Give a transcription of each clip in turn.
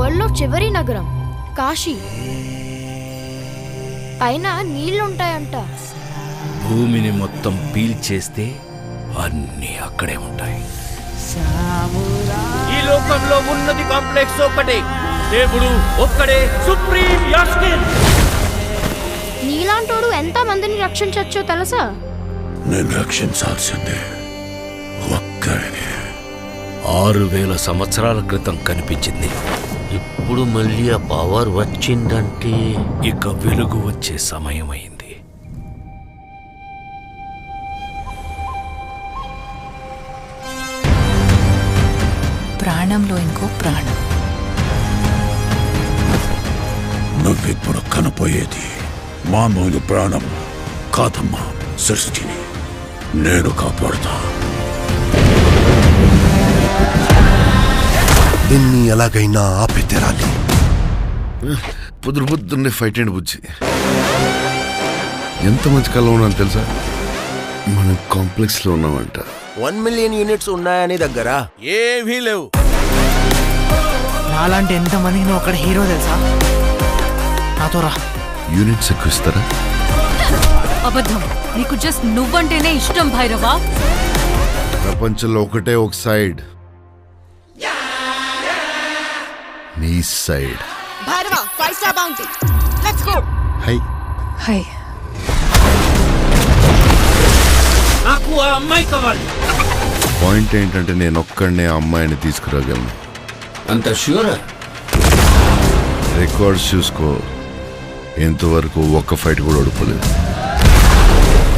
వరల్డ్లో చివరి నగరం కాశీ. పైన నీళ్ళుంటాయంట. భూమిని మొత్తం పీల్చేస్తే అన్నీ అక్కడే ఉంటాయి. ఈ లోకంలో ఉన్నది కాంప్లెక్స్ ఒక్కటే దేవుడు ఒక్కడే సుప్రీం యాస్కిన్ నీలాంటోడు ఎంత మందిని రక్షించచ్చో తెలుసా? నేను రక్షించాల్సిందే ఒక్కడిని. ఆరు వేల సంవత్సరాల క్రితం కనిపించింది. ఇప్పుడు మళ్ళీ ఆ పవర్ వచ్చిందంటే. ఇక వెలుగు వచ్చే సమయమైంది. ప్రాణంలో ఇంకో ప్రాణం. నువ్విప్పుడు కనపోయేది మామూలు ప్రాణం కాదమ్మా సృష్టిని. నేను కాపాడుతా. దీన్ని ఎలాగైనా ఆపి తెరాలి పొద్దు పొద్దున్నే ఫైట్ అండి బుజ్జి. ఎంత మంచి కళ ఉన్నాను తెలుసా? మనం కాంప్లెక్స్లో ఉన్నామంట. వన్ మిలియన్ యూనిట్స్ ఉన్నాయని దగ్గర. ఏమీ లేవు. నాలాంటి ఎంతమందికి నువ్వు అక్కడ హీరో తెలుసా? నాతో రా. యూనిట్స్ ఎక్కువ ఇస్తారా? అబద్ధం. నీకు జస్ట్ నువ్వంటేనే ఇష్టం భైరవా. ప్రపంచంలో ఒకటే ఒక సైడ్ నీ side. Bhairava five star bounty let's go hi. Hi. నాకు ఆ అమ్మాయి కావాలి. పాయింట్ ఏంటంటే నేను ఒక్కడనే ఆ అమ్మాయిని తీసుకురాగలను. అంత ష్యూరా రికార్డ్స్ చూసుకో. ఇంతవరకు ఒక్క ఫైట్ కూడా ఓడిపోలేదు.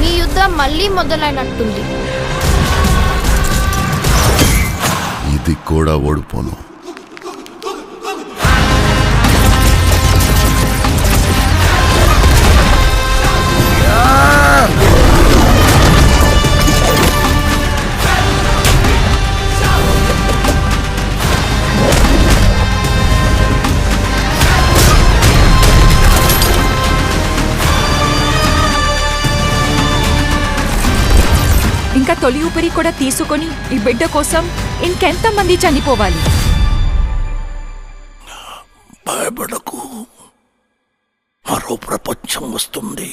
మీ యుద్ధం మళ్ళీ మొదలైనట్టుంది. ఇది కూడా ఓడిపోను. తొలి ఊపిరి కూడా తీసుకొని ఈ బిడ్డ కోసం ఇంకెంత మంది చనిపోవాలి భయపడకు. మరో ప్రపంచం వస్తుంది.